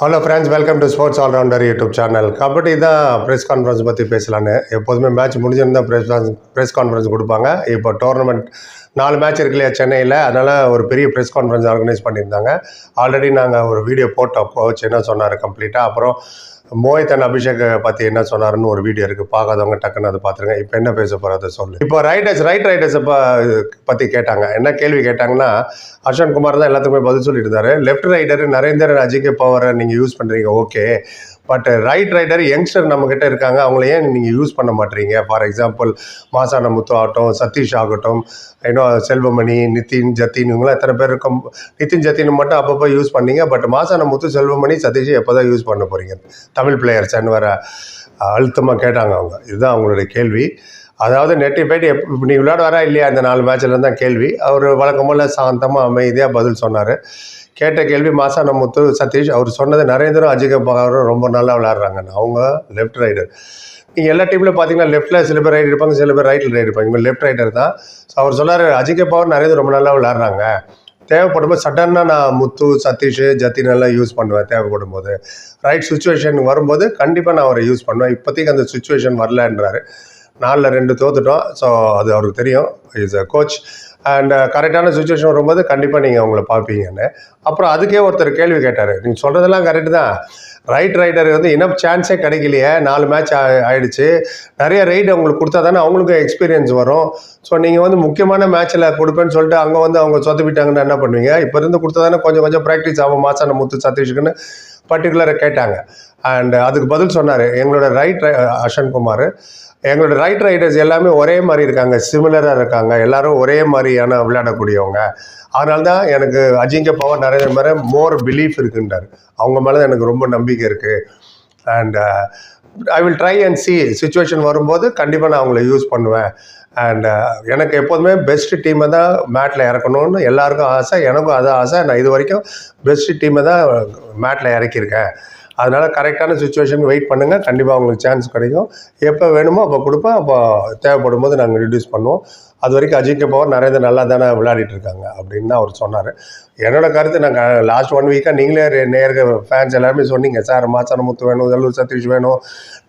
Hello friends welcome to sports allrounder YouTube channel kabaddi தான் press conference பற்றி பேசலான்னு எப்போதுமே மேட்ச் முடிஞ்சிருந்தால் ப்ரெஸ் ப்ரெஸ் கான்ஃபரன்ஸ் கொடுப்பாங்க. இப்போ டோர்னமெண்ட் நாலு மேட்ச் இருக்கு இல்லையா சென்னையில் அதனால் ஒரு பெரிய ப்ரெஸ் கான்ஃபரன்ஸ் ஆர்கனைஸ் பண்ணியிருந்தாங்க. ஆல்ரெடி நாங்கள் ஒரு வீடியோ போட்டோம். கோச் என்ன சொன்னார் கம்ப்ளீட்டாக அப்புறம் மோஹித் அண்ட் அபிஷேக் பற்றி என்ன சொன்னாருன்னு ஒரு வீடியோ இருக்குது பார்க்காதவங்க டக்குன்னு அதை பார்த்துருங்க. இப்போ என்ன பேச போகிறத சொல்லு. இப்போ ரைடர்ஸ் ரைட் ரைடர்ஸை ப பற்றி கேட்டாங்க. என்ன கேள்வி கேட்டாங்கன்னா அர்ஷன் குமார் தான் எல்லாத்துக்குமே பதில் சொல்லிட்டு இருந்தாரு. லெஃப்ட் ரைடர் நரேந்திரன் அஜிகே பவரை நீங்கள் யூஸ் பண்ணுறீங்க okay but right raider youngster நம்மக்கிட்ட இருக்காங்க. அவங்கள ஏன் நீங்கள் யூஸ் பண்ண மாட்டீங்க? ஃபார் எக்ஸாம்பிள் மாசான முத்து ஆகட்டும் சதீஷ் ஆகட்டும் இன்னும் செல்வமணி நிதின் ஜத்தின் இவங்களாம் எத்தனை பேர் இருக்கும் நிதின் ஜத்தின் மட்டும் அப்பப்போ யூஸ் பண்ணீங்க. பட் மாசான முத்து செல்வமணி சதீஷ் எப்போ தான் யூஸ் பண்ண போகிறீங்க தமிழ் பிளேயர்ஸ்ன்னு வர அழுத்தமாக கேட்டாங்க அவங்க. இதுதான் அவங்களுடைய கேள்வி. அதாவது நெட்டி போயிட்டு எப் இப்போ நீ விளையாட வரா இல்லையா இந்த நாலு மேட்ச்சில் தான் கேள்வி. அவர் வழக்கம் போல் சாந்தமாக அமைதியாக பதில் சொன்னார். கேட்ட கேள்வி மாசான முத்து சதீஷ் அவர் சொன்னது நரேந்திரம் அஜிக பகாரும் ரொம்ப நல்லா விளையாடுறாங்க. அவங்க லெஃப்ட் ரைடர் நீங்கள் எல்லா டீமில் பார்த்தீங்கன்னா லெஃப்ட்டில் சில பேர் ரைட் இருப்பாங்க சில பேர் ரைட்டில் ரைட் இருப்பாங்க. இவங்க லெஃப்ட் ரைடர் தான். ஸோ அவர் சொன்னார் அஜிக பவர் நரேந்திரம் ரொம்ப நல்லா விளையாடுறாங்க. தேவைப்படும் போது சடனாக நான் முத்து சதீஷ் ஜத்தின் எல்லாம் யூஸ் பண்ணுவேன் தேவைப்படும் போது ரைட் சுச்சுவேஷன் வரும்போது கண்டிப்பாக நான் அவரை யூஸ் பண்ணுவேன். இப்போதைக்கு அந்த சுச்சுவேஷன் வரலன்றாரு. நாலில் ரெண்டு தோத்துட்டோம். ஸோ அது அவருக்கு தெரியும். இஸ் அ கோச் அண்ட் கரெக்டான சுச்சுவேஷன் வரும்போது கண்டிப்பாக நீங்கள் அவங்கள பார்ப்பீங்கன்னு. அப்புறம் அதுக்கே ஒருத்தர் கேள்வி கேட்டார். நீங்கள் சொல்கிறதெல்லாம் கரெக்டு தான். ரைட் ரைடர் வந்து இனப் சான்ஸே கிடைக்கலையே. நாலு மேட்ச் ஆயிடுச்சு. நிறைய ரைடு அவங்களுக்கு கொடுத்தா தானே அவங்களுக்கும் எக்ஸ்பீரியன்ஸ் வரும். ஸோ நீங்கள் வந்து முக்கியமான மேட்ச்சில் கொடுப்பேன்னு சொல்லிட்டு அங்கே வந்து அவங்க சொதப்பிட்டாங்கன்னா என்ன பண்ணுவீங்க? இப்போ இருந்து கொடுத்தா தானே கொஞ்சம் கொஞ்சம் ப்ராக்டிஸ் ஆகும். மாசான முத்து சதீஷ்குன்னு பர்டிகுலராக கேட்டாங்க. அண்ட் அதுக்கு பதில் சொன்னார் எங்களோட ரைட் அஷன் குமார். எங்களோட ரைட் ரைடர்ஸ் எல்லாமே ஒரே மாதிரி இருக்காங்க சிமிலராக இருக்காங்க எல்லாரும் ஒரே மாதிரியான விளையாடக்கூடியவங்க. அதனால தான் எனக்கு அஜிங்க பவர் நரேந்திர மேலே மோர் பிலீஃப் இருக்குன்றார். அவங்க மேலே தான் எனக்கு ரொம்ப நம்பிக்கை இருக்குது and I will try and see situation வரும்போது கண்டிப்பாக நான் அவங்கள யூஸ் பண்ணுவேன். அண்ட் uh, எனக்கு எப்போதுமே பெஸ்ட் டீமை தான் மேட்டில் இறக்கணும்னு எல்லாருக்கும் ஆசை எனக்கும் அதான் ஆசை. நான் இது வரைக்கும் பெஸ்ட் டீமை தான் மேட்டில் இறக்கியிருக்கேன். அதனால் கரெக்டான சுச்சுவேஷன் வெயிட் பண்ணுங்கள் கண்டிப்பாக உங்களுக்கு சான்ஸ் கிடைக்கும். எப்போ வேணுமோ அப்போ கொடுப்பேன் அப்போ தேவைப்படும் போது நாங்கள் ரிடியூஸ் பண்ணுவோம். அது வரைக்கும் அஜிங்க பவர் நரேந்திர நல்லா தானே விளையாடிட்டு இருக்காங்க அப்படின்னு தான் அவர் சொன்னார். என்னோட கருத்து நாங்கள் லாஸ்ட் ஒன் வீக்காக நீங்களே நேருக்கு ஃபேன்ஸ் எல்லாருமே சொன்னீங்க சார் மாசான முத்து வேணும் தல்லூர் சதீஷ் வேணும்.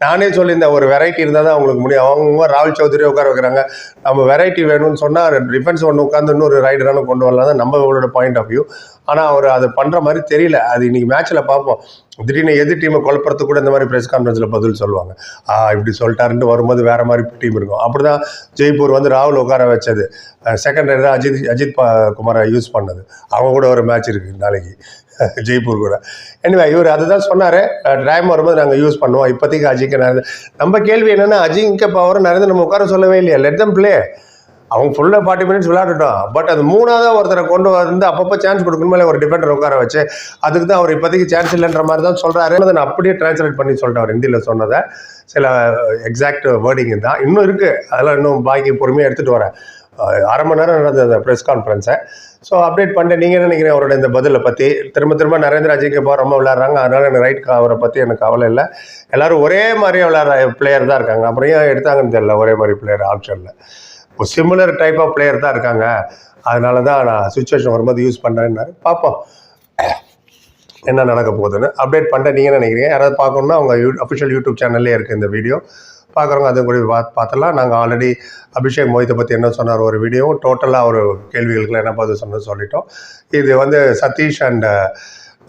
நானே சொல்லியிருந்தேன் ஒரு வெரைட்டி இருந்தால் தான் அவங்களுக்கு முடியும். அவங்க ராகுல் சௌத்ரி உட்கார வைக்கிறாங்க. நம்ம வெரைட்டி வேணும்னு சொன்னால் டிஃபென்ஸ் ஒன்று உட்காந்து இன்னொரு ரைடரான கொண்டு வரலாம் தான் நம்மளோட பாயிண்ட் ஆஃப் வியூ ஆனால் அவர் அதை பண்ணுற மாதிரி தெரியல. அது இன்னைக்கு மேட்ச்சில் பார்ப்போம். திடீர்னு எதிர் டீமை குழப்பறதுக்கு கூட இந்த மாதிரி ப்ரெஸ் கான்ஃபரன்ஸில் பதில் சொல்லுவாங்க. இப்படி சொல்லிட்டாருன்ட்டு வரும்போது வேறு மாதிரி டீம் இருக்கும். அப்படி தான் ஜெய்ப்பூர் வந்து ராகுல் உட்கார வச்சது. செகண்ட் தான் அஜித் அஜித் குமாரை யூஸ் பண்ணது. அவங்க கூட ஒரு மேட்ச் இருக்குது நாளைக்கு. ஜெய்ப்பூர் கூட. எனிவே இவர் அதுதான் சொன்னார். டைம் வரும்போது நாங்கள் யூஸ் பண்ணுவோம். இப்போதைக்கு அஜிங்க நரேந்திர நம்ம கேள்வி என்னென்னா அஜிங்க பவர் நரேந்திர நம்ம உட்கார சொல்லவே இல்லையா? லெட் தம் பிளே அவங்க ஃபுல்லாக ஃபார்ட்டி மினிட்ஸ் விளையாடட்டும். பட் அது மூணாவதாக ஒருத்தரை கொண்டு வந்து அப்பப்போ சான்ஸ் கொடுக்கணுமே ஒரு டிஃபெண்டர் உட்கார வச்சு அதுக்கு தான் அவர் இப்போதைக்கு சான்ஸ் இல்லைன்ற மாதிரி தான் சொல்கிறாரு அதை நான் அப்படியே டிரான்ஸ்லேட் பண்ணி சொல்லிட்டேன் அவர் ஹிந்தியில் சொன்னதை. சில எக்ஸாக்ட் வேர்டிங் தான் இன்னும் இருக்குது அதெல்லாம் இன்னும் பாக்கி பொறுமையாக எடுத்துகிட்டு வரேன். அரை மணி நேரம் நடந்தது அந்த ப்ரெஸ் கான்ஃபரன்ஸை ஸோ அப்டேட் பண்ணிட்டு நீங்கள் என்ன நினைக்கிறீங்க? அவரோட இந்த பதிலை பற்றி திரும்ப திரும்ப நரேந்திர அஜிக்கு ரொம்ப விளையாடுறாங்க. அதனால் எனக்கு ரைட் அவரை பற்றி எனக்கு கவலை இல்லை. எல்லோரும் ஒரே மாதிரியே விளையாடுற பிளேயர் தான் இருக்காங்க. அப்புறம் ஏன் எடுத்தாங்கன்னு தெரியல. ஒரே மாதிரி பிளேயர் ஆப்ஷனில் ஒரு சிமிலர் டைப் ஆஃப் பிளேயர் தான் இருக்காங்க. அதனால தான் நான் சுச்சுவேஷன் வரும்போது யூஸ் பண்ணுறேன்னாரு பார்ப்போம். என்ன நடக்க போகுதுன்னு. அப்டேட் பண்ணிட்டு நீங்கள் நினைக்கிறீங்க? யாராவது பார்க்கணுன்னா அவங்க யூ அஃபிஷியல் யூடியூப் சேனல்லே இருக்குது இந்த வீடியோ பார்க்குறவங்க அதுவும் கூட பார்த்து பார்த்தலாம் நாங்கள் ஆல்ரெடி அபிஷேக் மோஹித்தை பற்றி என்ன சொன்னார் ஒரு வீடியோவும் டோட்டலாக ஒரு கேள்விகளுக்குலாம் என்ன பார்த்து சொன்ன சொல்லிட்டோம். இது வந்து சதீஷ் அண்ட்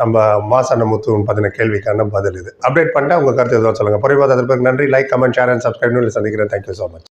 நம்ம மாசான முத்துன்னு பார்த்தின கேள்விக்கான பதில் இது. அப்டேட் பண்ணிட்டு உங்கள் கருத்து எதுவும் சொல்லுங்கள் புரியாது அதற்கு நன்றி. Like comment share and subscribe சந்திக்கிறேன். Thank you so much